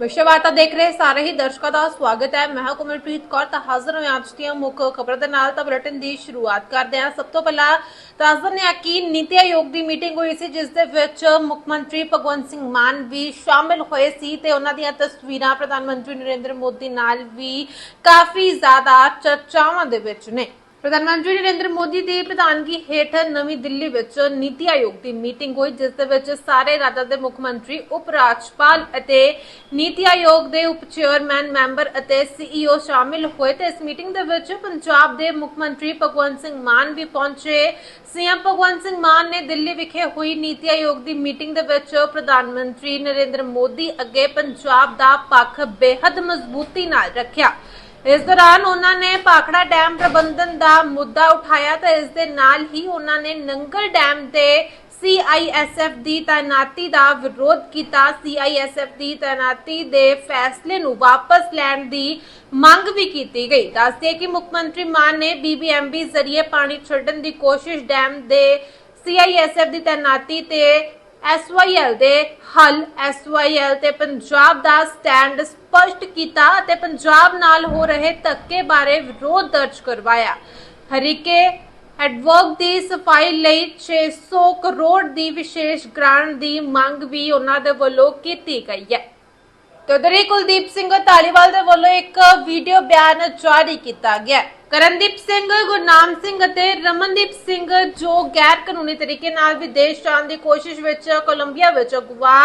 ਵਿਸ਼ਵਵਾਰਤਾ ਦੇਖ ਰਹੇ ਸਾਰੇ ਹੀ ਦਰਸ਼ਕਾਂ ਦਾ ਸਵਾਗਤ ਹੈ। ਮੈਂ ਹਾਂ ਕੁਮਲਪ੍ਰੀਤ ਕੌਰ, ਤਾਂ ਹਾਜ਼ਰ ਹਾਂ ਅੱਜ ਦੀਆਂ ਮੁੱਖ ਖਬਰਾਂ ਦੇ ਨਾਲ। ਤਾਂ ਬੁਲੇਟਿਨ ਦੀ ਸ਼ੁਰੂਆਤ ਕਰਦੇ ਹਾਂ। ਸਭ ਤੋਂ ਪਹਿਲਾਂ ਦੱਸ ਦਿੰਦੇ ਹਾਂ ਕਿ ਨੀਤੀ ਆਯੋਗ ਦੀ ਮੀਟਿੰਗ ਹੋਈ ਸੀ, ਜਿਸ ਦੇ ਵਿੱਚ ਮੁੱਖ ਮੰਤਰੀ ਭਗਵੰਤ ਸਿੰਘ ਮਾਨ ਵੀ ਸ਼ਾਮਿਲ ਹੋਏ ਸੀ ਤੇ ਉਹਨਾਂ ਦੀਆਂ ਤਸਵੀਰਾਂ ਪ੍ਰਧਾਨ ਮੰਤਰੀ ਨਰਿੰਦਰ ਮੋਦੀ ਨਾਲ ਵੀ ਕਾਫੀ ਜ਼ਿਆਦਾ ਚਰਚਾਵਾਂ ਦੇ ਵਿੱਚ ਨੇ। ਪ੍ਰਧਾਨ ਮੰਤਰੀ ਨਰਿੰਦਰ ਮੋਦੀ ਦੀ ਪ੍ਰਧਾਨਗੀ ਹੇਠ ਨਵੀਂ ਦਿੱਲੀ ਵਿੱਚ ਨੀਤੀ ਆਯੋਗ ਦੀ ਮੀਟਿੰਗ ਹੋਈ, ਜਿਸ ਦੇ ਵਿੱਚ ਸਾਰੇ ਰਾਜਾਂ ਦੇ ਮੁੱਖ ਮੰਤਰੀ, ਉਪ ਰਾਜਪਾਲ ਅਤੇ ਨੀਤੀ ਆਯੋਗ ਦੇ ਉਪ ਚੇਅਰਮੈਨ, ਮੈਂਬਰ ਅਤੇ ਸੀਈਓ ਸ਼ਾਮਿਲ ਹੋਏ ਤੇ ਇਸ ਮੀਟਿੰਗ ਦੇ ਵਿੱਚ ਪੰਜਾਬ ਦੇ ਮੁੱਖ ਮੰਤਰੀ ਭਗਵੰਤ ਸਿੰਘ ਮਾਨ ਵੀ ਪਹੁੰਚੇ। ਸੀਐਮ ਭਗਵੰਤ ਸਿੰਘ ਮਾਨ ਨੇ ਦਿੱਲੀ ਵਿਖੇ ਹੋਈ ਨੀਤੀ ਆਯੋਗ ਦੀ ਮੀਟਿੰਗ ਦੇ ਵਿੱਚ ਪ੍ਰਧਾਨ ਮੰਤਰੀ ਨਰਿੰਦਰ ਮੋਦੀ ਅੱਗੇ ਪੰਜਾਬ ਦਾ ਪੱਖ ਬੇहद ਮਜ਼ਬੂਤੀ ਨਾਲ ਰੱਖਿਆ। ਇਸ ਦੌਰਾਨ ਉਹਨਾਂ ਨੇ ਪਾਖੜਾ ਡੈਮ ਪ੍ਰਬੰਧਨ ਦਾ ਮੁੱਦਾ ਉਠਾਇਆ ਤਾਂ ਇਸ ਦੇ ਨਾਲ ਹੀ ਉਹਨਾਂ ਨੇ ਨੰਗਲ ਡੈਮ ਤੇ ਸੀਆਈਐਸਐਫ ਦੀ ਤਾਇਨਾਤੀ ਦਾ ਵਿਰੋਧ ਕੀਤਾ। ਸੀਆਈਐਸਐਫ ਦੀ ਤਾਇਨਾਤੀ ਦੇ ਫੈਸਲੇ ਨੂੰ ਵਾਪਸ ਲੈਣ ਦੀ ਮੰਗ ਵੀ ਕੀਤੀ ਗਈ। ਦੱਸਦੇ ਕਿ ਮੁੱਖ ਮੰਤਰੀ ਮਾਨ ਨੇ ਬੀਬੀਐਮਬੀ ਜ਼ਰੀਏ ਪਾਣੀ ਛੱਡਣ ਦੀ ਕੋਸ਼ਿਸ਼ ਡੈਮ ਦੇ ਸੀਆਈਐਸਐਫ ਦੀ ਤਾਇਨਾਤੀ ਤੇ ਐਸਵਾਈਐਲ ਦੇ ਹੱਲ ਐਸਵਾਈਐਲ ਤੇ ਪੰਜਾਬ ਦਾ ਸਟੈਂਡ ਸਪਸ਼ਟ ਕੀਤਾ ਅਤੇ ਪੰਜਾਬ ਨਾਲ ਹੋ ਰਹੇ ਧੱਕੇ ਬਾਰੇ ਵਿਰੋਧ ਦਰਜ ਕਰਵਾਇਆ। ਹਰੀਕੇ ਐਡਵਰਕ ਦੀ ਸਫ਼ਾਈ ਲਈ 600 ਕਰੋੜ ਦੀ ਵਿਸ਼ੇਸ਼ ਗ੍ਰਾਂਟ ਦੀ ਮੰਗ ਵੀ ਉਹਨਾਂ ਦੇ ਵੱਲੋਂ ਕੀਤੀ ਗਈ ਹੈ। ਤੇ ਕੁਲਦੀਪ ਸਿੰਘ ਧਾਲੀਵਾਲ ਦੇ ਵੱਲੋਂ ਇੱਕ ਵੀਡੀਓ ਬਿਆਨ ਜਾਰੀ ਕੀਤਾ ਗਿਆ। ਕਰਨਦੀਪ ਸਿੰਘ, ਗੁਰਨਾਮ ਸਿੰਘ ਅਤੇ ਰਮਨਦੀਪ ਸਿੰਘ ਜੋ ਗੈਰ ਕਾਨੂੰਨੀ ਤਰੀਕੇ ਨਾਲ ਵਿਦੇਸ਼ ਜਾਣ ਦੀ ਕੋਸ਼ਿਸ਼ ਵਿੱਚ ਕੋਲੰਬੀਆ ਵਿੱਚ ਅਗਵਾ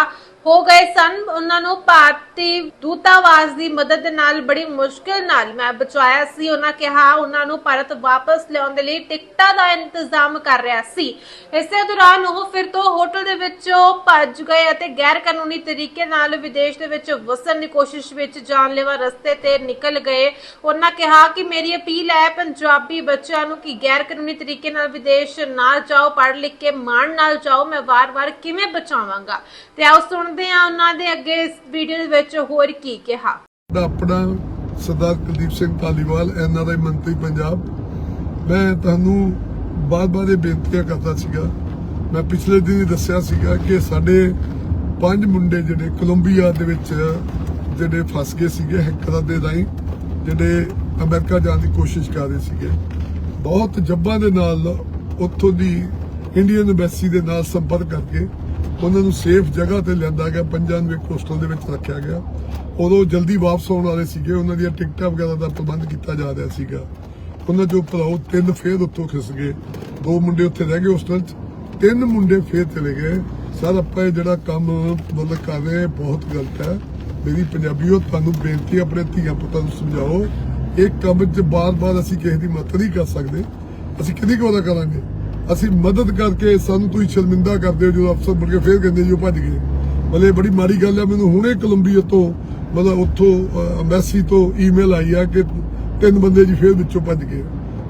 ਹੋ ਗਏ ਸਨ। ਉਹਨਾਂ ਨੂੰ ਭਾਰਤੀ ਦੂਤਾਵਾਸ ਦੀ ਮਦਦ ਨਾਲ ਬੜੀ ਮੁਸ਼ਕਿਲ ਨਾਲ ਮੈਂ ਬਚਾਇਆ ਸੀ। ਉਹਨਾਂ ਕਿਹਾ ਉਹਨਾਂ ਨੂੰ ਭਾਰਤ ਵਾਪਸ ਲਿਆਉਣ ਦੇ ਲਈ ਟਿਕਟਾਂ ਦਾ ਇੰਤਜ਼ਾਮ ਕਰ ਰਿਹਾ ਸੀ। ਇਸੇ ਦੌਰਾਨ ਉਹ ਫਿਰ ਤੋਂ ਹੋਟਲ ਦੇ ਵਿੱਚੋਂ ਭੱਜ ਗਏ ਅਤੇ ਗੈਰ ਕਾਨੂੰਨੀ ਤਰੀਕੇ ਨਾਲ ਵਿਦੇਸ਼ ਦੇ ਵਿੱਚ ਵਸਣ ਦੀ ਕੋਸ਼ਿਸ਼ ਵਿੱਚ ਜਾਨਲੇਵਾ ਰਸਤੇ ਤੇ ਨਿਕਲ ਗਏ। ਉਹਨਾਂ ਕਿਹਾ ਕਿ ਮੇਰੀ ਅਪੀਲ ਹੈ ਪੰਜਾਬੀ ਬੱਚਿਆਂ ਨੂੰ ਕਿ ਗੈਰ ਕਾਨੂੰਨੀ ਤਰੀਕੇ ਨਾਲ ਵਿਦੇਸ਼ ਨਾ ਜਾਓ ਪੜ੍ਹ ਲਿਖ ਕੇ ਮਾਣ ਨਾਲ ਜਾਓ। ਮੈਂ ਵਾਰ-ਵਾਰ ਕਿਵੇਂ ਬਚਾਵਾਂਗਾ? ਤੇ ਆਓ ਸੁਣਦੇ ਹਾਂ ਉਹਨਾਂ ਦੇ ਅੱਗੇ ਇਸ ਵੀਡੀਓ ਵਿੱਚ ਹੋਰ ਕੀ ਕਿਹਾ। ਆਪਣਾ ਸਰਦਾਰ ਕੁਲਦੀਪ ਸਿੰਘ ਧਾਲੀਵਾਲ ਐਨਆਰਆਈ ਮੰਤਰੀ ਪੰਜਾਬ। ਮੈਂ ਤੁਹਾਨੂੰ ਬਾਰ-ਬਾਰ ਇਹ ਬੇਨਤੀਆਂ ਕਰਦਾ ਸੀਗਾ। ਮੈਂ ਪਿਛਲੇ ਦਿਨ ਹੀ ਦੱਸਿਆ ਸੀਗਾ ਕਿ ਸਾਡੇ ਪੰਜ ਮੁੰਡੇ ਜਿਹੜੇ ਕੋਲੰਬੀਆ ਦੇ ਵਿੱਚ ਜਿਹੜੇ ਫਸ ਗਏ ਸੀਗੇ ਹੈਕਰਾਂ ਦੇ ਰਾਹੀਂ, ਜਿਹੜੇ ਅਮਰੀਕਾ ਜਾਣ ਦੀ ਕੋਸ਼ਿਸ਼ ਕਰ ਰਹੇ ਸੀਗੇ। ਬਹੁਤ ਜੱਬਾਂ ਦੇ ਨਾਲ ਉੱਥੋਂ ਦੀ ਇੰਡੀਅਨ ਐਮਬੈਸੀ ਦੇ ਨਾਲ ਸੰਪਰਕ ਕਰਕੇ ਉਹਨਾਂ ਨੂੰ ਸੇਫ ਜਗ੍ਹਾ ਤੇ ਲਿਆਂਦਾ ਗਿਆ ਪੰਜਾਨਵੇਂ ਹੋਸਟਲ ਦੇ ਵਿੱਚ ਰੱਖਿਆ ਗਿਆ। ਉਦੋਂ ਜਲਦੀ ਵਾਪਸ ਆਉਣ ਵਾਲੇ ਸੀਗੇ ਉਹਨਾਂ ਦੀਆਂ ਟਿਕਟਾਂ ਵਗੈਰਾ ਦਾ ਪ੍ਰਬੰਧ ਕੀਤਾ ਜਾ ਰਿਹਾ ਸੀਗਾ। ਉਹਨਾਂ ਜੋ ਭਰਾਓ ਤਿੰਨ ਫੇਰ ਉੱਥੋਂ ਖਿਸ ਗਏ। ਦੋ ਮੁੰਡੇ ਉੱਥੇ ਰਹਿ ਗਏ ਹੋਸਟਲ 'ਚ ਤਿੰਨ ਮੁੰਡੇ ਫੇਰ ਚਲੇ ਗਏ। ਸਰ ਆਪਾਂ ਇਹ ਜਿਹੜਾ ਕੰਮ ਮੁੱਲ ਕਰ ਰਹੇ ਹਾਂ, ਬਹੁਤ ਗਲਤ ਹੈ। ਮੇਰੀ ਪੰਜਾਬੀਓ ਤੁਹਾਨੂੰ ਬੇਨਤੀ ਹੈ, ਆਪਣੇ ਧੀਆਂ ਪੁੱਤਾਂ ਨੂੰ ਸਮਝਾਓ। ਇਹ ਕੰਮ 'ਚ ਬਾਰ-ਬਾਰ ਅਸੀਂ ਕਿਸੇ ਦੀ ਮਦਦ ਨਹੀਂ ਕਰ ਸਕਦੇ। ਅਸੀਂ ਕਿਹਦੀ ਕੋਦਾ ਕਰਾਂਗੇ? ਅਸੀਂ ਮਦਦ ਕਰਕੇ ਸਾਨੂੰ ਤੁਸੀਂ ਸ਼ਰਮਿੰਦਾ ਕਰਦੇ ਹੋ, ਜਦੋਂ ਅਫਸਰ ਮੁੜ ਕੇ ਫੇਰ ਕਹਿੰਦੇ ਜੀ ਉਹ ਭੱਜ ਗਏ। ਮਤਲਬ ਬੜੀ ਮਾੜੀ ਗੱਲ ਹੈ ਮੈਨੂੰ ਹੁਣੇ ਕੋਲੰਬੀਆ ਤੋਂ, ਮਤਲਬ ਉੱਥੋਂ ਐਮਬੈਸੀ ਤੋਂ ਈਮੇਲ ਆਈ ਆ ਕਿ ਤਿੰਨ ਬੰਦੇ ਜੀ ਫੇਰ ਵਿੱਚੋਂ ਭੱਜ ਗਏ।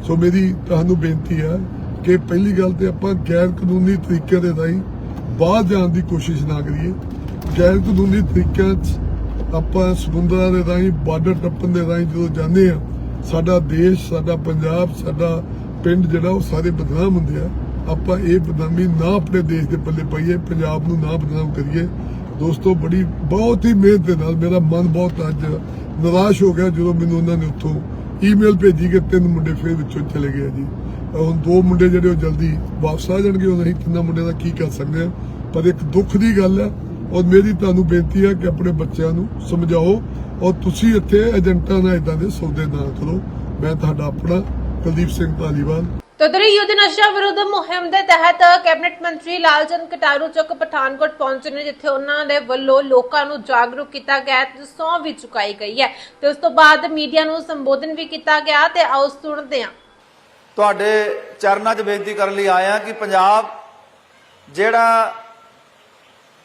ਸੋ ਮੇਰੀ ਤੁਹਾਨੂੰ ਬੇਨਤੀ ਹੈ ਕਿ ਪਹਿਲੀ ਗੱਲ ਤੇ ਆਪਾਂ ਗੈਰ ਕਾਨੂੰਨੀ ਤਰੀਕੇ ਦੇ ਰਾਹੀਂ ਬਾਹਰ ਜਾਣ ਦੀ ਕੋਸ਼ਿਸ਼ ਨਾ ਕਰੀਏ। ਗੈਰ ਕਾਨੂੰਨੀ ਤਰੀਕਿਆਂ 'ਚ ਆਪਾਂ ਸਮੁੰਦਰਾਂ ਦੇ ਰਾਹੀਂ ਬਾਰਡਰ ਟੱਪਣ ਦੇ ਰਾਹੀਂ ਜਦੋਂ ਜਾਂਦੇ ਆ, ਸਾਡਾ ਦੇਸ਼, ਸਾਡਾ ਪੰਜਾਬ, ਸਾਡਾ ਪਿੰਡ ਜਿਹੜਾ ਉਹ ਸਾਰੇ ਬਦਨਾਮ ਹੁੰਦੇ ਆ। ਆਪਾਂ ਇਹ ਬਦਨਾਮੀ ਨਾ ਆਪਣੇ ਦੇਸ਼ ਦੇ ਪੱਲੇ ਪਾਈਏ, ਪੰਜਾਬ ਨੂੰ ਨਾ ਬਦਨਾਮ ਕਰੀਏ। ਦੋਸਤੋ, ਬੜੀ, ਬਹੁਤ ਹੀ ਮਿਹਨਤ ਦੇ ਨਾਲ ਮੇਰਾ ਮਨ ਬਹੁਤ ਅੱਜ ਨਿਰਾਸ਼ ਹੋ ਗਿਆ ਜਦੋਂ ਮੈਨੂੰ ਉਹਨਾਂ ਨੇ ਉੱਥੋਂ ਈਮੇਲ ਭੇਜੀ ਕਿ ਤਿੰਨ ਮੁੰਡੇ ਫੇਰ ਵਿੱਚੋਂ ਚਲੇ ਗਏ ਜੀ। ਹੁਣ ਦੋ ਮੁੰਡੇ ਜਿਹੜੇ ਉਹ ਜਲਦੀ ਵਾਪਸ ਆ ਜਾਣਗੇ ਉਹ ਅਸੀਂ ਤਿੰਨਾਂ ਮੁੰਡਿਆਂ ਦਾ ਕੀ ਕਰ ਸਕਦੇ ਆ। ਪਰ ਇੱਕ ਦੁੱਖ ਦੀ ਗੱਲ ਹੈ ਔਰ ਮੇਰੀ ਤੁਹਾਨੂੰ ਬੇਨਤੀ ਹੈ ਕਿ ਆਪਣੇ ਬੱਚਿਆਂ ਨੂੰ ਸਮਝਾਓ, ਔਰ ਤੁਸੀਂ ਇੱਥੇ ਏਜੰਟਾਂ ਨਾਲ ਇਦਾਂ ਦੇ ਸੌਦੇ ਨਾ ਕਰੋ। ਮੈਂ ਤੁਹਾਡਾ ਆਪਣਾ ਕੁਲਦੀਪ ਸਿੰਘ ਧਾਲੀਵਾਲ। ਤਦਰੀ ਯੁੱਧ ਨਸ਼ਾ ਵਿਰੁੱਧ ਮੁਹਿੰਮ ਦੇ ਤਹਿਤ ਕੈਬਨਿਟ ਮੰਤਰੀ ਲਾਲਚੰਦ ਕਟਾਰੂ ਚੱਕ ਪਠਾਨਕੋਟ ਪਹੁੰਚੇ ਨੇ ਜਿੱਥੇ ਉਹਨਾਂ ਦੇ ਵੱਲੋਂ ਲੋਕਾਂ ਨੂੰ ਜਾਗਰੂਕ ਕੀਤਾ ਗਿਆ ਤੇ ਸਹੁੰ ਵੀ ਚੁਕਾਈ ਗਈ ਹੈ। ਤੇ ਉਸ ਤੋਂ ਬਾਅਦ ਮੀਡੀਆ ਨੂੰ ਸੰਬੋਧਨ ਵੀ ਕੀਤਾ ਗਿਆ ਤੇ ਆਓ ਸੁਣਦੇ ਹਾਂ। ਤੁਹਾਡੇ ਚਰਨਾਂ 'ਚ ਬੇਨਤੀ ਕਰਨ ਲਈ ਆਇਆ ਕਿ ਪੰਜਾਬ ਜਿਹੜਾ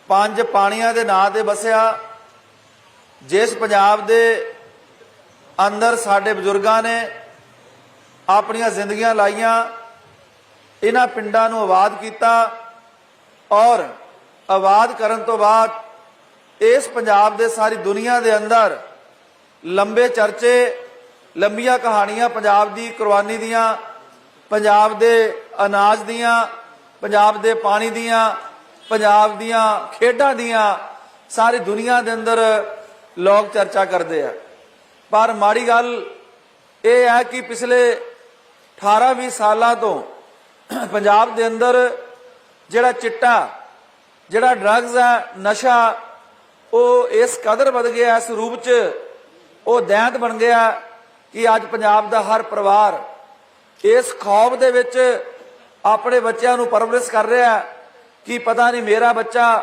ਪੰਜ ਪਾਣੀਆਂ ਦੇ ਨਾਂ ਤੇ ਵਸਿਆ ਜਿਸ ਪੰਜਾਬ ਦੇ ਅੰਦਰ ਸਾਡੇ ਬਜ਼ੁਰਗਾਂ ਨੇ ਆਪਣੀਆਂ ਜ਼ਿੰਦਗੀਆਂ ਲਾਈਆਂ, ਇਹਨਾਂ ਪਿੰਡਾਂ ਨੂੰ ਆਬਾਦ ਕੀਤਾ ਔਰ ਆਬਾਦ ਕਰਨ ਤੋਂ ਬਾਅਦ ਇਸ ਪੰਜਾਬ ਦੇ ਸਾਰੀ ਦੁਨੀਆ ਦੇ ਅੰਦਰ ਲੰਬੇ ਚਰਚੇ, ਲੰਬੀਆਂ ਕਹਾਣੀਆਂ ਪੰਜਾਬ ਦੀ ਕੁਰਬਾਨੀ ਦੀਆਂ, ਪੰਜਾਬ ਦੇ ਅਨਾਜ ਦੀਆਂ, ਪੰਜਾਬ ਦੇ ਪਾਣੀ ਦੀਆਂ, ਪੰਜਾਬ ਦੀਆਂ ਖੇਡਾਂ ਦੀਆਂ, ਸਾਰੀ ਦੁਨੀਆ ਦੇ ਅੰਦਰ ਲੋਕ ਚਰਚਾ ਕਰਦੇ ਆ। ਪਰ ਮਾੜੀ ਗੱਲ ਇਹ ਹੈ ਕਿ ਪਿਛਲੇ 18-20 ਸਾਲਾਂ ਤੋਂ ਪੰਜਾਬ ਦੇ ਅੰਦਰ ਜਿਹੜਾ ਚਿੱਟਾ, ਜਿਹੜਾ ਡਰੱਗਸ ਹੈ ਨਸ਼ਾ, ਉਹ ਇਸ ਕਦਰ ਵੱਧ ਗਿਆ, ਇਸ ਰੂਪ ਚ ਉਹ ਦੈਂਤ ਬਣ ਗਿਆ ਕਿ ਅੱਜ ਪੰਜਾਬ ਦਾ ਹਰ ਪਰਿਵਾਰ ਇਸ ਖੌਫ ਦੇ ਵਿੱਚ ਆਪਣੇ ਬੱਚਿਆਂ ਨੂੰ ਪਰਵਰਿਸ਼ ਕਰ ਰਿਹਾ ਕਿ ਪਤਾ ਨਹੀਂ ਮੇਰਾ ਬੱਚਾ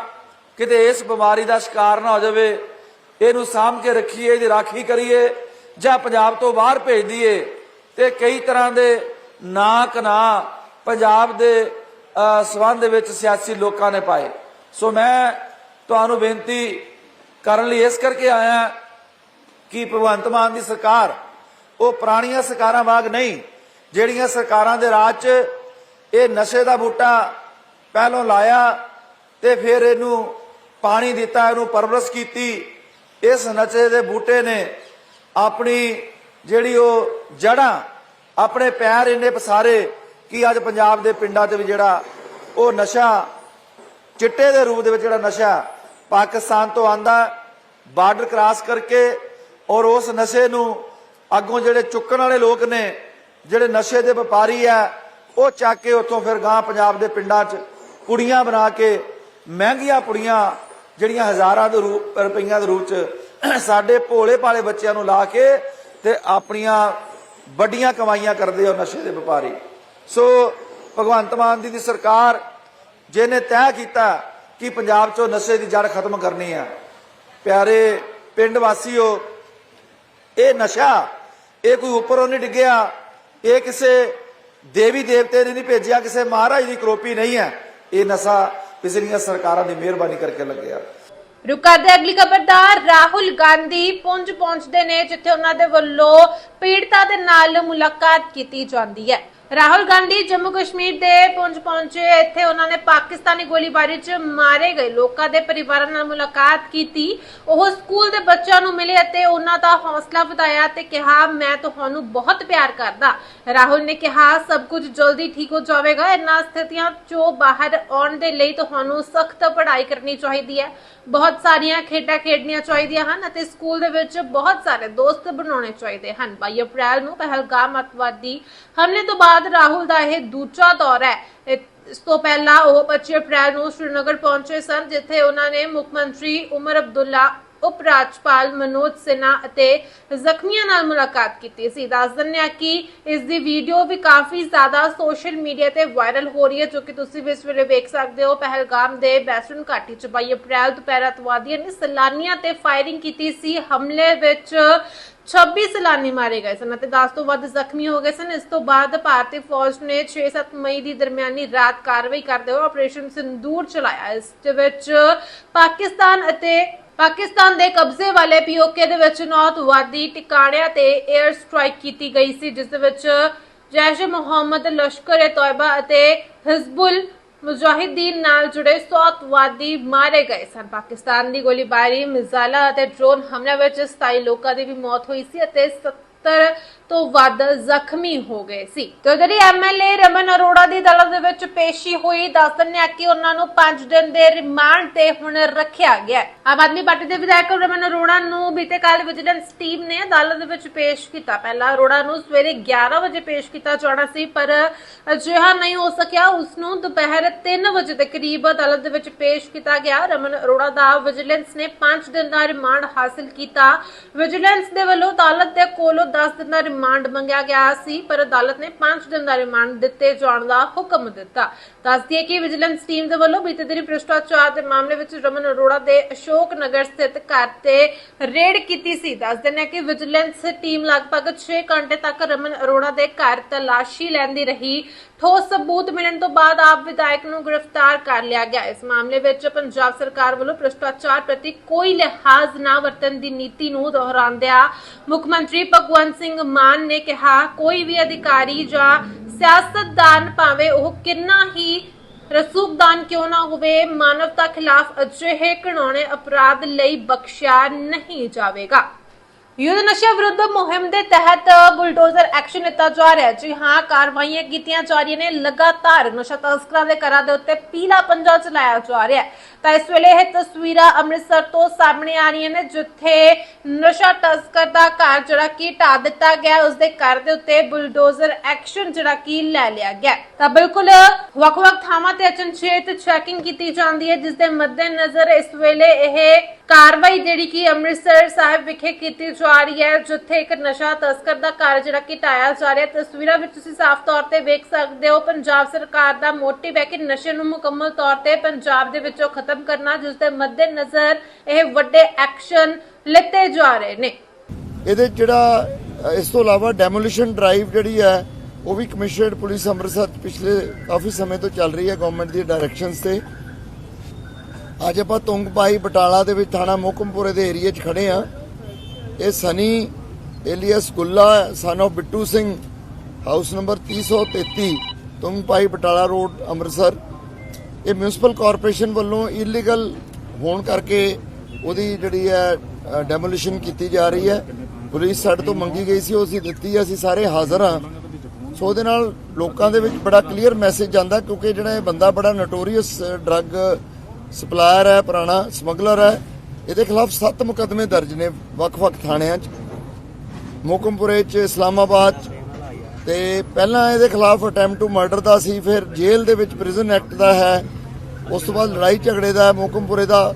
ਕਿਤੇ ਇਸ ਬਿਮਾਰੀ ਦਾ ਸ਼ਿਕਾਰ ਨਾ ਹੋ ਜਾਵੇ, ਇਹਨੂੰ ਸਾਂਭ ਕੇ ਰੱਖੀਏ, ਇਹਦੀ ਰਾਖੀ ਕਰੀਏ ਜਾਂ ਪੰਜਾਬ ਤੋਂ ਬਾਹਰ ਭੇਜ ਦਈਏ। ਤੇ ਕਈ ਤਰ੍ਹਾਂ ਦੇ ਨਾਕ ਨਾ ਪੰਜਾਬ ਦੇ ਅਹ, ਸੰਬੰਧ ਵਿੱਚ ਸਿਆਸੀ ਲੋਕਾਂ ਨੇ ਪਾਏ। ਸੋ ਮੈਂ ਤੁਹਾਨੂੰ ਬੇਨਤੀ ਕਰਨ ਲਈ ਇਸ ਕਰਕੇ ਆਇਆ ਕਿ ਭਗਵੰਤ ਮਾਨ ਦੀ ਸਰਕਾਰ ਉਹ ਪੁਰਾਣੀਆਂ ਸਰਕਾਰਾਂ ਵਾਂਗ ਨਹੀਂ ਜਿਹੜੀਆਂ ਸਰਕਾਰਾਂ ਦੇ ਰਾਜ 'ਚ ਇਹ ਨਸ਼ੇ ਦਾ ਬੂਟਾ ਪਹਿਲੋਂ ਲਾਇਆ ਤੇ ਫਿਰ ਇਹਨੂੰ ਪਾਣੀ ਦਿੱਤਾ ਇਹਨੂੰ ਪਰਵਰਿਸ਼ ਕੀਤੀ ਇਸ ਨਸ਼ੇ ਦੇ ਬੂਟੇ ਨੇ ਆਪਣੀ ਜਿਹੜੀ ਉਹ ਜੜਾਂ ਆਪਣੇ ਪੈਰ ਇੰਨੇ ਪਸਾਰੇ ਕਿ ਅੱਜ ਪੰਜਾਬ ਦੇ ਪਿੰਡਾਂ 'ਚ ਵੀ ਜਿਹੜਾ ਉਹ ਨਸ਼ਾ, ਚਿੱਟੇ ਦੇ ਰੂਪ ਦੇ ਵਿੱਚ ਜਿਹੜਾ ਨਸ਼ਾ ਪਾਕਿਸਤਾਨ ਤੋਂ ਆਂਦਾ ਬਾਰਡਰ ਕ੍ਰਾਸ ਕਰਕੇ ਔਰ ਉਸ ਨਸ਼ੇ ਨੂੰ ਅੱਗੋਂ ਜਿਹੜੇ ਚੁੱਕਣ ਵਾਲੇ ਲੋਕ ਨੇ, ਜਿਹੜੇ ਨਸ਼ੇ ਦੇ ਵਪਾਰੀ ਆ, ਉਹ ਚੱਕ ਕੇ ਉੱਥੋਂ ਫਿਰ ਗਾਂ ਪੰਜਾਬ ਦੇ ਪਿੰਡਾਂ 'ਚ ਕੁੜੀਆਂ ਬਣਾ ਕੇ, ਮਹਿੰਗੀਆਂ ਪੁੜੀਆਂ ਜਿਹੜੀਆਂ ਹਜ਼ਾਰਾਂ ਦੇ ਰੂਪ, ਰੁਪਈਆਂ ਦੇ ਰੂਪ 'ਚ ਸਾਡੇ ਭੋਲੇ ਭਾਲੇ ਬੱਚਿਆਂ ਨੂੰ ਲਾ ਕੇ ਤੇ ਆਪਣੀਆਂ ਵੱਡੀਆਂ ਕਮਾਈਆਂ ਕਰਦੇ ਹੋ ਨਸ਼ੇ ਦੇ ਵਪਾਰੀ। ਸੋ ਭਗਵੰਤ ਮਾਨ ਦੀ ਦੀ ਸਰਕਾਰ ਜਿਹਨੇ ਤੈਅ ਕੀਤਾ ਕਿ ਪੰਜਾਬ 'ਚੋਂ ਨਸ਼ੇ ਦੀ ਜੜ ਖਤਮ ਕਰਨੀ ਆ, ਪਿਆਰੇ ਪਿੰਡ ਵਾਸੀਓ, ਇਹ ਨਸ਼ਾ ਇਹ ਕੋਈ ਉੱਪਰੋਂ ਨਹੀਂ ਡਿੱਗਿਆ, ਇਹ ਕਿਸੇ ਦੇਵੀ ਦੇਵਤੇ ਨੇ ਨਹੀਂ ਭੇਜਿਆ, ਕਿਸੇ ਮਹਾਰਾਜ ਦੀ ਕਰੋਪੀ ਨਹੀਂ ਹੈ। ਇਹ ਨਸ਼ਾ ਪਿਛਲੀਆਂ ਸਰਕਾਰਾਂ ਦੀ ਮਿਹਰਬਾਨੀ ਕਰਕੇ ਲੱਗਿਆ। ਰੁਕ ਕਰਦੇ ਅਗਲੀ ਖਬਰ ਦਾ, ਰਾਹੁਲ ਗਾਂਧੀ ਪੁੰਜ ਪਹੁੰਚਦੇ ਨੇ, ਜਿੱਥੇ ਉਹਨਾਂ ਦੇ ਵੱਲੋਂ ਪੀੜਤਾ ਦੇ ਨਾਲ ਮੁਲਾਕਾਤ ਕੀਤੀ ਜਾਂਦੀ ਹੈ। ਰਾਹੁਲ ਗਾਂਧੀ ਜੰਮੂ ਕਸ਼ਮੀਰ ਦੇ ਪੁੰਜ ਪਹੁੰਚੇ। ਇੱਥੇ ਉਹਨਾਂ ਨੇ ਪਾਕਿਸਤਾਨੀ ਗੋਲੀਬਾਰੀ 'ਚ ਮਾਰੇ ਗਏ। ਲੋਕਾਂ ਦੇ ਪਰਿਵਾਰਾਂ ਨਾਲ ਮੁਲਾਕਾਤ ਕੀਤੀ। ਉਹ ਸਕੂਲ ਦੇ ਬੱਚਿਆਂ ਨੂੰ ਮਿਲੇ ਅਤੇ ਉਹਨਾਂ ਦਾ ਹੌਸਲਾ ਵਧਾਇਆ ਤੇ ਕਿਹਾ, ਮੈਂ ਤੁਹਾਨੂੰ ਬਹੁਤ ਪਿਆਰ ਕਰਦਾ। ਰਾਹੁਲ ਨੇ ਕਿਹਾ, ਸਭ ਕੁਝ ਜਲਦੀ ਠੀਕ ਹੋ ਜਾਵੇਗਾ। ਇਨ੍ਹਾਂ ਸਥਿਤੀਆਂ 'ਚੋਂ ਬਾਹਰ ਆਉਣ ਦੇ ਲਈ ਤੁਹਾਨੂੰ ਸਖਤ ਪੜ੍ਹਾਈ ਕਰਨੀ ਚਾਹੀਦੀ ਹੈ। ਬਹੁਤ ਸਾਰੀਆਂ ਖੇਡਾਂ ਖੇਡਣੀਆਂ ਚਾਹੀਦੀਆਂ ਹਨ ਅਤੇ ਸਕੂਲ ਦੇ ਵਿੱਚ ਬਹੁਤ ਸਾਰੇ ਦੋਸਤ ਬਣਾਉਣੇ ਚਾਹੀਦੇ ਹਨ। 22 ਅਪ੍ਰੈਲ ਨੂੰ ਪਹਿਲਗਾਮ ਅੱਤਵਾਦੀ ਹਮਲੇ ਤੋਂ ਬਾਅਦ ਬਾਅਦ ਰਾਹੁਲ ਦਾ ਇਹ ਦੂਜਾ ਦੌਰ ਹੈ। ਇਸ ਤੋਂ ਪਹਿਲਾਂ ਉਹ 25 ਅਪ੍ਰੈਲ ਨੂੰ ਸ਼੍ਰੀਨਗਰ ਪਹੁੰਚੇ ਸਨ, ਜਿੱਥੇ ਉਹਨਾਂ ਨੇ ਮੁੱਖ ਮੰਤਰੀ ਉਮਰ ਅਬਦੁੱਲਾ ਉਪ ਰਾਜਪਾਲ ਮਨੋਜ ਸਿਨਹਾ ਅਤੇ ਜ਼ਖਮੀਆਂ ਨਾਲ ਮੁਲਾਕਾਤ ਕੀਤੀ ਸੀ। ਦੱਸ ਦਿੰਦੇ ਹਾਂ ਕਿ ਇਸ ਦੀ ਵੀਡੀਓ ਵੀ ਕਾਫੀ ਜ਼ਿਆਦਾ ਸੋਸ਼ਲ ਮੀਡੀਆ ਤੇ ਵਾਇਰਲ ਹੋ ਰਹੀ ਹੈ, ਜੋ ਕਿ ਤੁਸੀਂ ਵੀ ਇਸ ਵੇਲੇ ਵੇਖ ਸਕਦੇ ਹੋ। ਪਹਿਲਗਾਮ ਦੇ ਬੈਸਨ ਘਾਟੀ ਚ 22 ਅਪ੍ਰੈਲ ਦੁਪਹਿਰ ਅਤਵਾਦੀਆਂ ਨੇ ਸੈਲਾਨੀਆਂ ਤੇ ਫਾਇਰਿੰਗ ਕੀਤੀ ਸੀ। ਹਮਲੇ ਵਿੱਚ 26 ਸੈਲਾਨੀ ਮਾਰੇ ਗਏ ਸਨ ਅਤੇ 10 ਤੋਂ ਵੱਧ ਜ਼ਖਮੀ ਹੋ ਗਏ ਸਨ। ਇਸ ਤੋਂ ਬਾਅਦ ਭਾਰਤੀ ਫੌਜ ਨੇ 6-7 ਮਈ ਦੀ ਦਰਮਿਆਨੀ ਰਾਤ ਕਾਰਵਾਈ ਕਰਦੇ ਹੋਏ ਆਪਰੇਸ਼ਨ ਸਿੰਦੂਰ ਚਲਾਇਆ। ਇਸ ਦੇ ਵਿੱਚ ਪਾਕਿਸਤਾਨ ਅਤੇ ਪਾਕਿਸਤਾਨ ਦੇ ਕਬਜ਼ੇ ਵਾਲੇ ਪੀਓਕੇ ਦੇ ਵਿੱਚ ਨੌਤਵਾਦੀ ਟਿਕਾਣਿਆਂ ਤੇ 에ਅਰ ਸਟ੍ਰਾਈਕ ਕੀਤੀ ਗਈ ਸੀ, ਜਿਸ ਦੇ ਵਿੱਚ ਜੈਸ਼ ਮੁਹੰਮਦ, ਲਸ਼ਕਰ ਏ ਤੋਇਬਾ ਅਤੇ ਹਿਜ਼ਬੁਲ ਮੁਜਾਹਿਦੀਨ ਨਾਲ ਜੁੜੇ ਸੌਤਵਾਦੀ ਮਾਰੇ ਗਏ ਸਨ। ਪਾਕਿਸਤਾਨ ਦੀ ਗੋਲੀਬਾਰੀ, ਮਿਜ਼ਾਈਲਾਂ ਅਤੇ ਡਰੋਨ ਹਮਲਿਆਂ ਵਿੱਚ 27 ਲੋਕਾਂ ਦੀ ਵੀ ਮੌਤ ਹੋਈ ਸੀ ਅਤੇ 70 ਤੋਂ ਵੱਧ ਜ਼ਖਮੀ ਹੋ ਗਏ ਸੀ। ਤੇ ਜਿਹੜੀ ਐਮਐਲਏ ਰਮਨ ਅਰੋੜਾ ਦੀ ਅਦਾਲਤ ਦੇ ਵਿੱਚ ਪੇਸ਼ੀ ਹੋਈ। ਦੱਸ ਦਿੰਦੇ ਆ ਕਿ ਉਹਨਾਂ ਨੂੰ 5 ਦਿਨ ਦੇ ਰਿਮਾਂਡ ਤੇ ਹੁਣ ਰੱਖਿਆ ਗਿਆ ਆਮ ਆਦਮੀ ਪਾਰਟੀ ਦੇ ਵਿਧਾਇਕ ਰਮਨ ਅਰੋੜਾ ਨੂੰ ਬੀਤੇ ਕੱਲ ਵਿਜੀਲੈਂਸ ਟੀਮ ਨੇ ਅਦਾਲਤ ਦੇ ਵਿੱਚ ਪੇਸ਼ ਕੀਤਾ। ਪਹਿਲਾਂ ਅਰੋੜਾ ਨੂੰ ਸਵੇਰੇ 11 ਵਜੇ ਪੇਸ਼ ਕੀਤਾ ਜਾਣਾ ਸੀ, ਪਰ ਅਜਿਹਾ ਨਹੀਂ ਹੋ ਸਕਿਆ। ਉਸ ਨੂੰ ਦੁਪਹਿਰ 3 ਵਜੇ ਦੇ ਕਰੀਬ ਅਦਾਲਤ ਦੇ ਵਿੱਚ ਪੇਸ਼ ਕੀਤਾ ਗਿਆ। ਰਮਨ ਅਰੋੜਾ ਦਾ ਵਿਜੀਲੈਂਸ ਨੇ 5 ਦਿਨ ਦਾ ਰਿਮਾਂਡ ਹਾਸਲ ਕੀਤਾ। ਵਿਜੀਲੈਂਸ ਦੇ ਵੱਲੋਂ ਅਦਾਲਤ ਦੇ ਕੋਲੋਂ 10 ਦਿਨ ਦਾ ਰਿਮਾਂਡ ਮੰਗਿਆ ਗਿਆ ਸੀ, ਪਰ ਅਦਾਲਤ ਨੇ 5 ਦਿਨ ਦਾ ਰਿਮਾਂਡ ਦਿੱਤੇ ਜਾਣ ਦਾ ਹੁਕਮ ਦਿੱਤਾ। ਦੱਸਦੀ ਹੈ ਕਿ ਵਿਜੀਲੈਂਸ ਟੀਮ ਦੇ ਵੱਲੋਂ ਬੀਤੇ ਦਿਨ ਭ੍ਰਿਸ਼ਟਾਚਾਰ ਦੇ ਮਾਮਲੇ ਵਿੱਚ ਰਮਨ ਅਰੋੜਾ ਦੇ ਅਸ਼ੋਕ ਨਗਰ ਸਥਿਤ ਘਰ ਤੇ ਰੇਡ ਕੀਤੀ ਸੀ। ਦੱਸ ਦਿੰਦੇ ਕਿ ਵਿਜੀਲੈਂਸ ਟੀਮ ਲਗਭਗ 6 ਘੰਟੇ ਤੱਕ ਰਮਨ ਅਰੋੜਾ ਦੇ ਘਰ ਤਲਾਸ਼ੀ ਲੈਂਦੀ ਰਹੀ। ਠੋਸ ਸਬੂਤ ਮਿਲਣ ਤੋਂ ਬਾਅਦ ਆਪ ਵਿਧਾਇਕ ਨੂੰ ਗ੍ਰਿਫਤਾਰ ਕਰ ਲਿਆ ਗਿਆ। ਇਸ ਮਾਮਲੇ ਵਿੱਚ ਪੰਜਾਬ ਸਰਕਾਰ ਵੱਲੋਂ ਭ੍ਰਿਸ਼ਟਾਚਾਰ ਪ੍ਰਤੀ ਕੋਈ ਲਿਹਾਜ਼ ਨਾ ਵਰਤਣ ਦੀ ਨੀਤੀ ਨੂੰ ਦੁਹਰਾਉਂਦਿਆਂ ਮੁੱਖ ਮੰਤਰੀ ਭਗਵੰਤ ਸਿੰਘ ਮਾਨ ਨੇ ਕਿਹਾ, ਕੋਈ ਵੀ ਅਧਿਕਾਰੀ ਜਾਂ ਸਿਆਸਤਦਾਨ ਭਾਵੇਂ ਉਹ ਕਿੰਨਾ ਹੀ ਰਸੂਖਦਾਨ ਕਿਉਂ ਨਾ ਹੋਵੇ, ਮਾਨਵਤਾ ਖਿਲਾਫ ਅਜਿਹੇ ਘਣਾਉਣੇ ਅਪਰਾਧ ਲਈ ਬਖਸ਼ਿਆ ਨਹੀਂ ਜਾਵੇਗਾ। ਯੁੱਧ ਨਸ਼ਾ ਵਿਰੁੱਧ ਮੁਹਿੰਮ ਦੇ ਤਹਿਤ ਬੁਲਡੋਜ਼ਰ ਐਕਸ਼ਨ ਲਿੱਤਾ ਜਾ ਰਿਹਾ ਹੈ। ਜੀ ਹਾਂ, ਕਾਰਵਾਈਆਂ ਕੀਤੀਆਂ ਜਾ ਰਹੀਆਂ ਨੇ। ਲਗਾਤਾਰ ਨਸ਼ਾ ਤਸਕਰਾਂ ਦੇ ਘਰਾਂ ਦੇ ਉੱਤੇ ਪੀਲਾ ਪੰਜਾ ਚਲਾਇਆ ਜਾ ਰਿਹਾ ਹੈ। ਤਾਂ ਇਸ ਵੇਲੇ ਇਹ ਤਸਵੀਰਾਂ ਅੰਮ੍ਰਿਤਸਰ ਤੋਂ ਸਾਹਮਣੇ ਆ ਰਹੀਆਂ ਨੇ, ਜਿੱਥੇ ਨਸ਼ਾ ਤਸਕਰ ਦਾ ਘਰ ਜਿਹੜਾ ਕਿ ਢਾ ਦਿੱਤਾ ਗਿਆ, ਉਸ ਦੇ ਘਰ ਦੇ ਉੱਤੇ ਬੁਲਡੋਜ਼ਰ ਐਕਸ਼ਨ ਜਿਹੜਾ ਕਿ ਲੈ ਲਿਆ ਗਿਆ ਤਾਂ ਬਿਲਕੁਲ ਵੱਖ-ਵੱਖ ਥਾਵਾਂ ਤੇ ਅਚਨਚੇਤ ਚੈਕਿੰਗ ਕੀਤੀ ਜਾਂਦੀ ਹੈ, ਜਿਸ ਦੇ ਮੱਦੇਨਜ਼ਰ ਇਸ ਵੇਲੇ ਇਹ ਕਾਰਵਾਈ ਜਿਹੜੀ ਕਿ ਅੰਮ੍ਰਿਤਸਰ ਸਾਹਿਬ ਵਿਖੇ ਕੀਤੀ ਜਾ ਰਹੀ ਹੈ, ਜਿੱਥੇ ਇੱਕ ਨਸ਼ਾ ਤਸਕਰ ਦਾ ਘਰ ਜਿਹੜਾ ਕਿ ਢਾਇਆ ਜਾ ਰਿਹਾ ਤਸਵੀਰਾਂ ਵਿੱਚ ਤੁਸੀਂ ਸਾਫ਼ ਤੌਰ ਤੇ ਵੇਖ ਸਕਦੇ ਹੋ, ਪੰਜਾਬ ਸਰਕਾਰ ਦਾ ਮੋਟਿਵ ਹੈ ਕਿ ਨਸ਼ੇ ਨੂੰ ਮੁਕੰਮਲ ਤੌਰ ਤੇ ਪੰਜਾਬ ਦੇ ਵਿੱਚੋਂ ਖਤਮ ਕਰਨਾ, ਜਿਸ ਦੇ ਮੱਦੇਨਜ਼ਰ ਇਹ ਵੱਡੇ ਐਕਸ਼ਨ ਲਿੱਤੇ ਜਾ ਰਹੇ ਨੇ। ਇਹਦੇ ਜਿਹੜਾ ਇਸ ਤੋਂ ਇਲਾਵਾ ਡੈਮੋਲੀਸ਼ਨ ਡਰਾਈਵ ਜਿਹੜੀ ਹੈ, ਉਹ ਵੀ ਕਮਿਸ਼ਨਰਡ ਪੁਲਿਸ ਅੰਮ੍ਰਿਤਸਰ ਪਿਛਲੇ ਕਾਫੀ ਸਮੇਂ ਤੋਂ ਚੱਲ ਰਹੀ ਹੈ ਗਵਰਨਮੈਂਟ ਦੀ ਡਾਇਰੈਕਸ਼ਨਸ ਤੇ। ਅੱਜ ਆਪਾਂ ਤੁੰਗਪਾਈ ਬਟਾਲਾ ਦੇ ਵਿੱਚ ਥਾਣਾ ਮੋਕਮਪੁਰੇ ਦੇ ਏਰੀਆ 'ਚ ਖੜੇ ਆ ਇਹ Sunny alias Gulla son of Bittu Singh house number 333 Tungpai Batala road Amritsar. ਇਹ ਮਿਊਨਿਸਪਲ ਕਾਰਪੋਰੇਸ਼ਨ ਵੱਲੋਂ ਇਲੀਗਲ ਹੋਣ ਕਰਕੇ ਉਹਦੀ ਜਿਹੜੀ ਹੈ ਡੈਮੋਲੀਸ਼ਨ ਕੀਤੀ ਜਾ ਰਹੀ ਹੈ। ਪੁਲਿਸ ਸਾਡੇ ਤੋਂ ਮੰਗੀ ਗਈ ਸੀ ਉਹ ਅਸੀਂ ਦਿੱਤੀ ਹੈ, ਅਸੀਂ ਸਾਰੇ ਹਾਜ਼ਰ ਹਾਂ। ਸੋ ਉਹਦੇ ਨਾਲ ਲੋਕਾਂ ਦੇ ਵਿੱਚ ਬੜਾ ਕਲੀਅਰ ਮੈਸੇਜ ਜਾਂਦਾ ਕਿਉਂਕਿ ਜਿਹੜਾ ਇਹ ਬੰਦਾ ਬੜਾ ਨਟੋਰੀਅਸ ਡਰੱਗ ਸਪਲਾਇਰ ਹੈ, ਪੁਰਾਣਾ ਸਮਗਲਰ ਹੈ। ਇਹਦੇ ਖਿਲਾਫ 7 ਮੁਕੱਦਮੇ ਦਰਜ ਨੇ ਵੱਖ-ਵੱਖ ਥਾਣਿਆਂ 'ਚ। ਮੋਕਮਪੁਰੇ 'ਚ, ਇਸਲਾਮਾਬਾਦ 'ਚ। ਤੇ ਪਹਿਲਾਂ ਇਹਦੇ ਖਿਲਾਫ ਅਟੈਂਪਟ ਟੂ ਮਰਡਰ ਦਾ ਸੀ, ਫਿਰ ਜੇਲ੍ਹ ਦੇ ਵਿੱਚ ਪ੍ਰਿਜ਼ਨ ਐਕਟ ਦਾ ਹੈ। ਉਸ ਤੋਂ ਬਾਅਦ ਲੜਾਈ ਝਗੜੇ ਦਾ ਮੋਕਮਪੁਰੇ ਦਾ।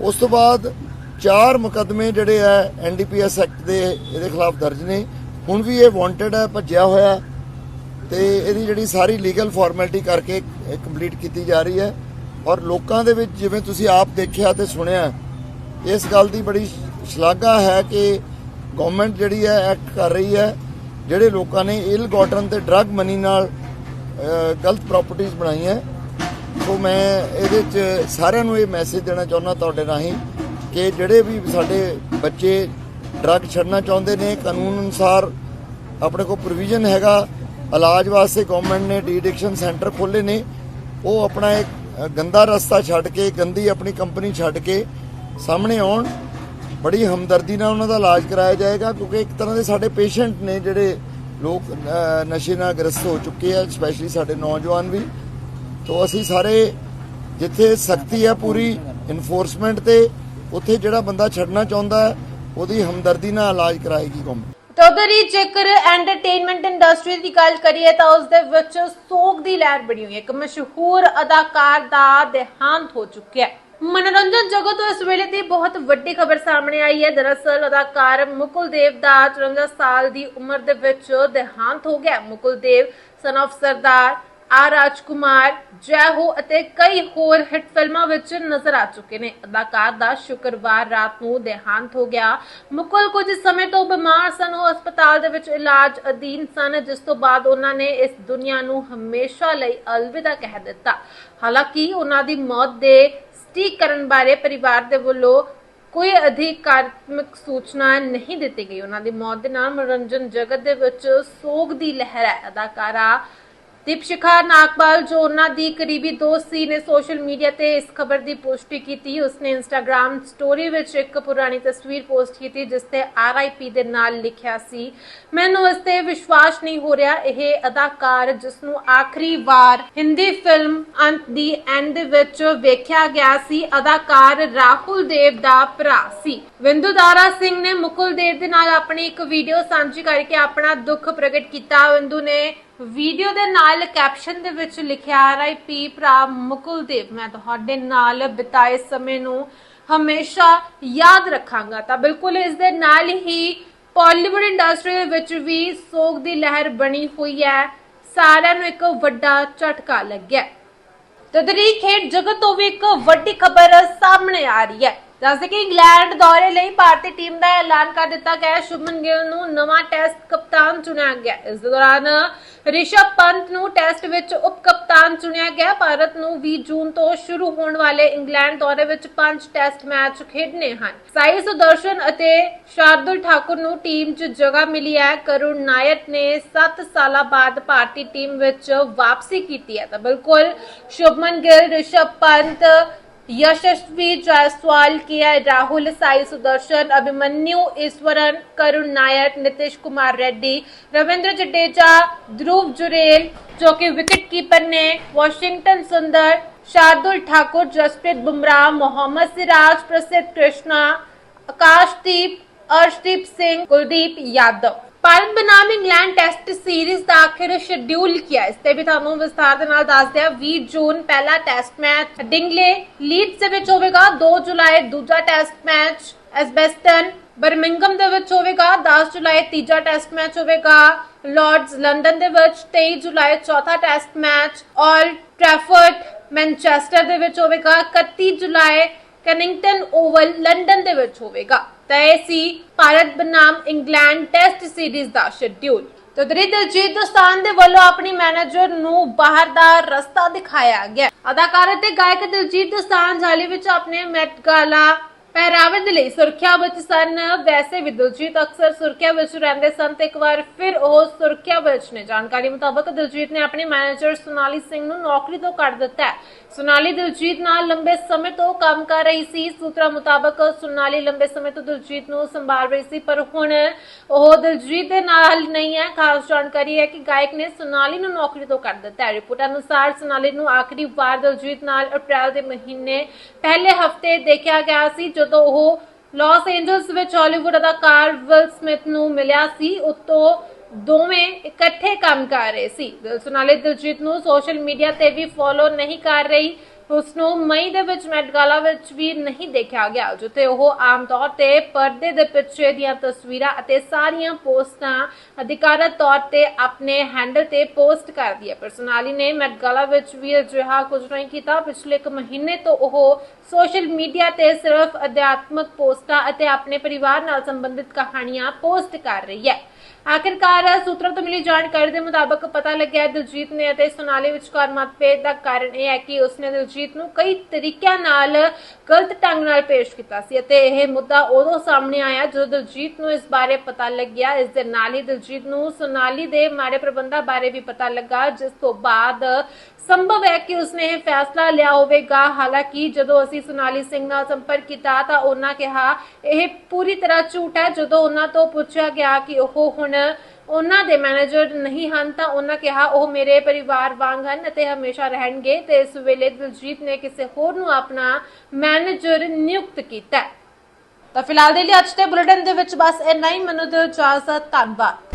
ਉਸ ਤੋਂ ਬਾਅਦ ਚਾਰ ਮੁਕੱਦਮੇ ਜਿਹੜੇ ਆ ਐਨਡੀਪੀਐਸ ਐਕਟ ਦੇ ਇਹਦੇ ਖਿਲਾਫ ਦਰਜ ਨੇ। ਹੁਣ ਵੀ ਇਹ ਵਾਂਟਡ ਹੈ, ਭੱਜਿਆ ਹੋਇਆ। ਹੈ ਤੇ ਇਹਦੀ ਜਿਹੜੀ ਸਾਰੀ ਲੀਗਲ ਫਾਰਮੈਲਿਟੀ ਕਰਕੇ ਕੰਪਲੀਟ ਕੀਤੀ ਜਾ ਰਹੀ ਹੈ। ਔਰ ਲੋਕਾਂ ਦੇ ਵਿੱਚ ਜਿਵੇਂ ਤੁਸੀਂ ਆਪ ਦੇਖਿਆ ਤੇ ਸੁਣਿਆ, ਇਸ ਗੱਲ ਦੀ ਬੜੀ ਸ਼ਲਾਘਾ ਹੈ ਕਿ ਗਵਰਨਮੈਂਟ ਜਿਹੜੀ ਹੈ ਐਕਟ ਕਰ ਰਹੀ ਹੈ, ਜਿਹੜੇ ਲੋਕਾਂ ਨੇ ਇਲ ਗਾਟਨ ਤੇ ਡਰੱਗ ਮਨੀ ਨਾਲ ਗਲਤ ਪ੍ਰਾਪਰਟੀਆਂ ਬਣਾਈਆਂ ਸੋ ਮੈਂ ਇਹਦੇ ਚ ਸਾਰਿਆਂ ਨੂੰ ਇਹ ਮੈਸੇਜ ਦੇਣਾ ਚਾਹੁੰਦਾ ਤੁਹਾਡੇ ਰਾਹੀਂ ਕਿ ਜਿਹੜੇ ਵੀ ਸਾਡੇ ਬੱਚੇ ਡਰੱਗ ਛੱਡਣਾ ਚਾਹੁੰਦੇ ਨੇ, ਕਾਨੂੰਨ ਅਨੁਸਾਰ ਆਪਣੇ ਕੋਲ ਪ੍ਰੋਵੀਜ਼ਨ ਹੈਗਾ। ਇਲਾਜ ਵਾਸਤੇ ਗਵਰਨਮੈਂਟ ਨੇ ਡੀਡਿਕਸ਼ਨ ਸੈਂਟਰ ਖੋਲੇ ਨੇ। ਉਹ ਆਪਣਾ ਇੱਕ ਗੰਦਾ ਰਸਤਾ ਛੱਡ ਕੇ, ਗੰਦੀ ਆਪਣੀ ਕੰਪਨੀ ਛੱਡ ਕੇ ਸਾਹਮਣੇ ਆਉਣ, ਬੜੀ ਹਮਦਰਦੀ ਨਾਲ ਉਹਨਾਂ ਦਾ ਇਲਾਜ ਕਰਾਇਆ ਜਾਏਗਾ, ਕਿਉਂਕਿ ਇੱਕ ਤਰ੍ਹਾਂ ਦੇ ਸਾਡੇ ਪੇਸ਼ੈਂਟ ਨੇ ਜਿਹੜੇ ਲੋਕ ਨਸ਼ੇ ਨਾਲ ਗ੍ਰਸਤ ਹੋ ਚੁੱਕੇ ਆ ਸਪੈਸ਼ਲੀ ਸਾਡੇ ਨੌਜਵਾਨ ਵੀ। ਤੋਂ ਅਸੀਂ ਸਾਰੇ ਜਿੱਥੇ ਸਖਤੀ ਹੈ ਪੂਰੀ ਇਨਫੋਰਸਮੈਂਟ ਤੇ, ਉੱਥੇ ਜਿਹੜਾ ਬੰਦਾ ਛੱਡਣਾ ਚਾਹੁੰਦਾ, ਉਹਦੀ ਹਮਦਰਦੀ ਨਾਲ ਇਲਾਜ ਕਰਾਏਗੀ ਗਵਰਨਮੈਂਟ ਤਾਂ ਜੇਕਰ ਐਂਟਰਟੇਨਮੈਂਟ ਇੰਡਸਟਰੀ ਦੀ ਗੱਲ ਕਰੀਏ ਤਾਂ ਉਸ ਦੇ ਵਿੱਚ ਸੋਗ ਦੀ ਲਹਿਰ ਬਣੀ ਹੋਈ ਹੈ। ਇੱਕ ਮਸ਼ਹੂਰ ਅਦਾਕਾਰ ਦਾ ਦੇਹਾਂਤ ਹੋ ਚੁੱਕਿਆ ਹੈ। ਮਨੋਰੰਜਨ ਜਗਤ ਤੋਂ ਇਸ ਵੇਲੇ ਦੀ ਬਹੁਤ ਵੱਡੀ ਖਬਰ ਸਾਹਮਣੇ ਆਈ ਹੈ। ਦਰਅਸਲ, ਅਦਾਕਾਰ ਮੁਕੁਲ ਦੇਵ ਦਾ 54 ਸਾਲ ਦੀ ਉਮਰ ਦੇ ਵਿੱਚ ਦੇਹਾਂਤ ਹੋ ਗਿਆ ਮੁਕੁਲ ਦੇਵ ਸਨ ਆਫ ਸਰਦਾਰ ਆ ਰਾਜਕੁਮਾਰ ਜੈ ਹੋ ਅਤੇ ਕਈ ਹੋਰ ਹਿੱਟ ਫਿਲਮਾਂ ਵਿੱਚ ਨਜ਼ਰ ਆ ਚੁੱਕੇ ਨੇ। ਅਦਾਕਾਰ ਦਾ ਸ਼ੁੱਕਰਵਾਰ ਰਾਤ ਨੂੰ ਦੇਹਾਂਤ ਹੋ ਗਿਆ। ਮੁਕੁਲ ਕੁਝ ਸਮੇਂ ਤੋਂ ਬਿਮਾਰ ਸਨ, ਉਹ ਹਸਪਤਾਲ ਦੇ ਵਿੱਚ ਇਲਾਜ ਅਧੀਨ ਸਨ, ਜਿਸ ਤੋਂ ਬਾਅਦ ਉਹਨਾਂ ਨੇ ਇਸ ਦੁਨੀਆ ਨੂੰ ਹਮੇਸ਼ਾ ਲਈ ਅਲਵਿਦਾ ਕਹਿ ਦਿੱਤਾ। ਹਾਲਾਂਕਿ ਉਹਨਾਂ ਦੀ ਮੌਤ ਦੇ ਸਟੀਕ ਕਰਨ ਬਾਰੇ ਪਰਿਵਾਰ ਦੇ ਵੱਲੋਂ ਕੋਈ ਅਧਿਕਾਰਤਮਕ ਸੂਚਨਾ ਨਹੀਂ ਦਿੱਤੀ ਗਈ। ਉਹਨਾਂ ਦੀ ਮੌਤ ਦੇ ਨਾਲ ਮਨੋਰੰਜਨ ਜਗਤ ਦੇ ਵਿੱਚ ਸੋਗ ਦੀ ਲਹਿਰ ਹੈ। ਅਦਾਕਾਰਾ ਦੀਪਸ਼ਿਖਾ ਨਾਗਪਾਲ ਜੋ ਉਹਨਾਂ ਦੀ ਕਰੀਬੀ ਦੋਸਤ ਸੀ ਨੇ ਸੋਸ਼ਲ ਮੀਡੀਆ ਤੇ ਇਸ ਖਬਰ ਦੀ ਪੁਸ਼ਟੀ ਕੀਤੀ। ਉਸਨੇ ਇੰਸਟਾਗ੍ਰam ਸਟੋਰੀ ਵਿੱਚ ਇੱਕ ਪੁਰਾਣੀ ਤਸਵੀਰ ਪੋਸਟ ਕੀਤੀ ਜਿਸ ਤੇ ਆਰਆਈਪੀ ਦੇ ਨਾਲ ਲਿਖਿਆ ਸੀ, ਮੈਨੂੰ ਇਸ ਤੇ ਵਿਸ਼ਵਾਸ ਨਹੀਂ ਹੋ ਰਿਹਾ। ਇਹ ਅਦਾਕਾਰ ਜਿਸ ਨੂੰ ਆਖਰੀ ਵਾਰ ਹਿੰਦੀ ਫਿਲਮ ਅੰਤ ਦੀ ਐਂਡ ਦੇ ਵਿੱਚ ਵੇਖਿਆ ਗਿਆ ਸੀ, ਅਦਾਕਾਰ ਰਾਹੁਲ ਦੇਵ ਦਾ ਭਰਾ ਸੀ। ਵਿੰਦੂ ਦਾਰਾ ਸਿੰਘ ਨੇ ਮੁਕੁਲ ਦੇਵ ਦੇ ਨਾਲ ਆਪਣੀ ਇੱਕ ਵੀਡੀਓ ਸਾਂਝੀ ਕਰਕੇ ਆਪਣਾ ਦੁੱਖ ਪ੍ਰਗਟ ਕੀਤਾ। ਵਿੰਦੂ ਨੇ ਵੀਡੀਓ ਦੇ ਨਾਲ ਕੈਪਸ਼ਨ ਦੇ ਵਿੱਚ ਲਿਖਿਆ ਆਰਆਈਪੀ ਭਰਾ ਮੁਕੁਲ ਮੈਂ ਤੁਹਾਡੇ ਨਾਲ ਬਿਤਾਏ ਸਮੇਂ ਨੂੰ ਹਮੇਸ਼ਾ ਯਾਦ ਰੱਖਾਂਗਾ। ਤਾਂ ਬਿਲਕੁਲ ਇਸ ਦੇ ਨਾਲ ਹੀ ਪਾਲੀਵੁੱਡ ਇੰਡਸਟਰੀ ਦੇ ਵਿੱਚ ਵੀ ਸੋਗ ਦੀ ਲਹਿਰ ਬਣੀ ਹੋਈ ਹੈ। ਸਾਰਿਆਂ ਨੂੰ ਇੱਕ ਵੱਡਾ ਝਟਕਾ ਲੱਗਿਆ। ਤਦਰੀ ਖੇਡ ਜਗਤ ਤੋਂ ਵੀ ਇੱਕ ਵੱਡੀ ਖਬਰ ਸਾਹਮਣੇ ਆ ਰਹੀ ਹੈ। ਦੱਸਦੇ ਕਿ ਇੰਗਲੈਂਡ ਦੌਰੇ ਲਈ ਭਾਰਤੀ ਟੀਮ ਦਾ ਐਲਾਨ ਕਰ ਦਿੱਤਾ ਗਿਆ। ਹੈ। ਸ਼ੁਭਮਨ ਗਿੱਲ ਨੂੰ ਨਵਾਂ ਟੈਸਟ ਕਪਤਾਨ ਚੁਣਿਆ ਗਿਆ। ਇਸ ਦੌਰਾਨ ਰਿਸ਼ਭ ਪੰਤ ਨੂੰ ਟੈਸਟ ਵਿੱਚ ਉਪ ਕਪਤਾਨ ਚੁਣਿਆ ਗਿਆ। ਭਾਰਤ ਨੂੰ 20 ਜੂਨ ਤੋਂ ਸ਼ੁਰੂ ਹੋਣ ਵਾਲੇ ਇੰਗਲੈਂਡ ਦੌਰੇ ਵਿੱਚ ਪੰਜ ਟੈਸਟ ਮੈਚ ਖੇਡਣੇ ਹਨ। ਸਾਈ ਸੁਦਰਸ਼ਨ ਅਤੇ ਸ਼ਾਰਦੁਲ ਠਾਕੁਰ ਨੂੰ ਟੀਮ 'ਚ ਜਗ੍ਹਾ ਮਿਲੀ ਹੈ। ਕਰੁਣ ਨਾਇਕ ਨੇ 7 ਸਾਲਾਂ ਬਾਅਦ ਭਾਰਤੀ ਟੀਮ ਵਿੱਚ ਵਾਪਸੀ ਕੀਤੀ ਹੈ। ਤਾਂ ਬਿਲਕੁਲ ਸ਼ੁਭਮਨ ਗਿੱਲ ਰਿਸ਼ਭ ਪੰਤ यशस्वी जायसवाल के राहुल साई सुदर्शन अभिमन्यु ईश्वरन करुण नायर नीतीश कुमार रेड्डी रविंद्र जडेजा ध्रुव जुरेल जो कि विकेट कीपर ने वॉशिंगटन सुंदर शार्दुल ठाकुर जसप्रीत बुमराह मोहम्मद सिराज प्रसिद्ध कृष्णा आकाशदीप अर्शदीप सिंह कुलदीप यादव ਭਾਰਤ ਬਨਾਮ ਇੰਗਲੈਂਡ ਟੈਸਟ ਸੀਰੀਜ਼ ਦਾ ਆਖਿਰ ਸ਼ਡਿਊਲ ਕੀਤਾ ਇਸ ਤੇ ਵੀ ਤੁਹਾਨੂੰ ਵਿਸਥਾਰ ਦੇ ਨਾਲ ਦੱਸਦੇ ਆ 20 ਜੂਨ ਪਹਿਲਾ ਟੈਸਟ ਮੈਚ ਡਿੰਗਲੇ ਲੀਡਸ ਦੇ ਵਿੱਚ ਹੋਵੇਗਾ 2 ਜੁਲਾਈ ਦੂਜਾ ਟੈਸਟ ਮੈਚ ਐਸਬੈਸਟਨ ਬਰਮਿੰਗਮ ਦੇ ਵਿੱਚ ਹੋਵੇਗਾ 10 ਜੁਲਾਈ ਤੀਜਾ ਟੈਸਟ ਮੈਚ ਹੋਵੇਗਾ, ਲਾਰਡਸ ਲੰਡਨ ਦੇ ਵਿੱਚ 23 ਜੁਲਾਈ ਚੌਥਾ test match Old Trafford Manchester ਦੇ ਵਿੱਚ ਹੋਵੇਗਾ 31 ਜੁਲਾਈ ਕਨਿੰਗਟਨ ਓਵਲ ਲੰਡਨ ਦੇ ਵਿੱਚ ਹੋਵੇਗਾ। ਤਾਂ ਇਹ ਸੀ ਭਾਰਤ ਬਨਾਮ ਇੰਗਲੈਂਡ ਟੈਸਟ ਸੀਰੀਜ਼ ਦਾ ਸ਼ਡਿਊਲ ਤੇ ਉਧਰ ਹੀ ਦੇ ਵੱਲੋਂ ਆਪਣੀ ਮੈਨੇਜਰ ਨੂੰ ਬਾਹਰ ਦਾ ਰਸਤਾ ਦਿਖਾਇਆ ਗਿਆ। ਅਦਾਕਾਰ ਅਤੇ ਗਾਇਕ ਦਿਲਜੀਤ ਦੋਸਾਂਝ ਹਾਲ ਵਿੱਚ ਆਪਣੇ ਮੈਟ ਗਾਲਾ ਪਹਿਰਾਵੇ ਦੇ ਲਈ ਸੁਰੱਖਿਆ ਵਿੱਚ ਸਨ। ਵੈਸੇ ਵੀ ਦਿਲਜੀਤ ਅਕਸਰ ਸੁਰੱਖਿਆ ਵਿੱਚ ਰਹਿੰਦੇ ਸਨ ਤੇ ਇੱਕ ਵਾਰ ਫਿਰ ਉਹ ਸੁਰੱਖਿਆ ਵਿੱਚ ਨੇ। ਜਾਣਕਾਰੀ ਮੁਤਾਬਕ ਦਿਲਜੀਤ ਨੇ ਆਪਣੇ ਮੈਨੇਜਰ ਸੁਨਾਲੀ ਸਿੰਘ ਨੂੰ ਨੌਕਰੀ ਤੋਂ ਕੱਢ ਦਿੱਤਾ ਹੈ। ਸੁਨਾਲੀ ਦਿਲਜੀਤ ਨਾਲ ਲੰਬੇ ਸਮੇਂ ਤੋਂ ਕੰਮ ਕਰ ਰਹੀ ਸੀ। ਸੂਤਰਾਂ ਮੁਤਾਬਕ ਸੁਨਾਲੀ ਲੰਬੇ ਸਮੇਂ ਤੋਂ ਦਿਲਜੀਤ ਨੂੰ ਸੰਭਾਲ ਰਹੀ ਸੀ, ਪਰ ਹੁਣ ਉਹ ਦਿਲਜੀਤ ਦੇ ਨਾਲ ਨਹੀਂ ਹੈ। ਖਾਸ ਜਾਣਕਾਰੀ ਹੈ ਕਿ ਗਾਇਕ ਨੇ ਸੋਨਾਲੀ ਨੂੰ ਨੌਕਰੀ ਤੋਂ ਕਰ ਦਿੱਤਾ ਹੈ। ਰਿਪੋਰਟ ਅਨੁਸਾਰ ਸੋਨਾਲੀ ਨੂੰ ਆਖਰੀ ਵਾਰ ਦਿਲਜੀਤ ਨਾਲ ਅਪ੍ਰੈਲ ਦੇ ਮਹੀਨੇ ਪਹਿਲੇ ਹਫ਼ਤੇ ਦੇਖਿਆ ਗਿਆ ਸੀ, ਜਦੋਂ ਉਹ ਲਾਸ ਐਂਜਲਸ ਵਿੱਚ ਹਾਲੀਵੁੱਡ ਅਦਾਕਾਰ ਵਿਲ ਸਮਿਥ ਨੂੰ ਮਿਲਿਆ ਸੀ। ਉਤੋਂ ਦੋਵੇਂ ਇਕੱਠੇ ਕੰਮ ਕਰ ਰਹੇ ਸੀ। ਸੁਨਾਲੀ ਦਿਲਜੀਤ ਨੂੰ ਸੋਸ਼ਲ ਮੀਡੀਆ ਤੇ ਵੀ ਫੋਲੋ ਨਹੀਂ ਕਰ ਰਹੀ। ਉਸ ਨੂੰ ਮਈ ਦੇ ਵਿੱਚ ਮੈਟ ਗਾਲਾ ਵਿੱਚ ਵੀ ਨਹੀਂ ਦੇਖਿਆ ਗਿਆ, ਜਿੱਥੇ ਉਹ ਆਮ ਤੌਰ ਤੇ ਪਰਦੇ ਦੇ ਪਿੱਛੇ ਦੀਆਂ ਤਸਵੀਰਾਂ ਅਤੇ ਸਾਰੀਆਂ ਪੋਸਟਾਂ ਅਧਿਕਾਰਤ ਤੌਰ ਤੇ ਆਪਣੇ ਹੈਂਡਲ ਤੇ ਪੋਸਟ ਕਰਦੀ ਹੈ। ਪਰ ਸੋਨਾਲੀ ਨੇ ਮੈਟ ਗਾਲਾ ਵਿੱਚ ਵੀ ਅਜਿਹਾ ਕੁਝ ਨਹੀਂ ਕੀਤਾ। ਪਿਛਲੇ ਇੱਕ ਮਹੀਨੇ ਤੋਂ ਉਹ ਸੋਸ਼ਲ ਮੀਡੀਆ ਤੇ ਸਿਰਫ ਅਧਿਆਤਮਕ ਪੋਸਟਾਂ ਅਤੇ ਆਪਣੇ ਪਰਿਵਾਰ ਨਾਲ ਸੰਬੰਧਿਤ ਕਹਾਣੀਆਂ ਪੋਸਟ ਕਰ ਰਹੀ ਹੈ। ਆਖਿਰਕਾਰ ਸੂਤਰਾਂ ਤੋਂ ਮਿਲੀ ਜਾਣਕਾਰੀ ਦੇ ਮੁਤਾਬਕ ਪਤਾ ਲੱਗਿਆ ਹੈ ਦਿਲਜੀਤ ਨੇ ਅਤੇ ਸੋਨਾਲੀ ਵਿਚਕਾਰ ਮਤਭੇਦ ਦਾ ਕਾਰਨ ਇਹ ਹੈ ਕਿ ਉਸਨੇ ਦਿਲਜੀਤ ਨੂੰ ਕਈ ਤਰੀਕਿਆਂ ਨਾਲ ਗਲਤ ਢੰਗ ਨਾਲ ਪੇਸ਼ ਕੀਤਾ ਸੀ ਅਤੇ ਇਹ ਮੁੱਦਾ ਉਦੋਂ ਸਾਹਮਣੇ ਆਇਆ ਜਦੋਂ ਦਿਲਜੀਤ ਨੂੰ ਇਸ ਬਾਰੇ ਪਤਾ ਲੱਗਿਆ। ਇਸ ਦੇ ਨਾਲ ਹੀ ਦਿਲਜੀਤ ਨੂੰ ਸੋਨਾਲੀ ਦੇ ਮਾੜੇ ਪ੍ਰਬੰਧਾਂ ਬਾਰੇ ਵੀ ਪਤਾ ਲੱਗਾ, ਜਿਸ ਤੋਂ ਬਾਅਦ ਸੰਭਵ ਹੈ ਕਿ ਉਸਨੇ ਇਹ ਫੈਸਲਾ ਲਿਆ ਹੋਵੇਗਾ। ਹਾਲਾਂਕਿ ਜਦੋਂ ਅਸੀਂ ਸੁਨਾਲੀ ਸਿੰਘ ਨਾਲ ਸੰਪਰਕ ਕੀਤਾ ਤਾਂ ਉਹਨਾਂ ਕਿਹਾ, ਇਹ ਪੂਰੀ ਤਰ੍ਹਾਂ ਝੂਠ ਹੈ। ਜਦੋਂ ਉਹਨਾਂ ਤੋਂ ਪੁੱਛਿਆ ਗਿਆ ਕਿ ਉਹ ਹੁਣ ਹੁਣ ਉਹਨਾਂ ਦੇ ਮੈਨੇਜਰ ਨਹੀਂ ਹਨ ਤਾਂ ਉਹਨਾਂ ਕਿਹਾ, ਉਹ ਮੇਰੇ ਪਰਿਵਾਰ ਵਾਂਗ ਹਨ ਅਤੇ ਹਮੇਸ਼ਾ ਰਹਿਣਗੇ ਤੇ ਇਸ ਵੇਲੇ ਦਿਲਜੀਤ ਨੇ ਕਿਸੇ ਹੋਰ ਨੂੰ ਆਪਣਾ ਮੈਨੇਜਰ ਨਿਯੁਕਤ ਕੀਤਾ ਹੈ। ਤਾਂ ਫਿਲਹਾਲ ਦੇ ਲਈ ਅੱਜ ਦੇ ਬੁਲੇਟਿਨ ਦੇ ਵਿੱਚ ਬਸ ਇੰਨਾ ਹੀ ਮੈਨੂੰ ਦਿਓ ਇਜਾਜ਼ਤ, ਧੰਨਵਾਦ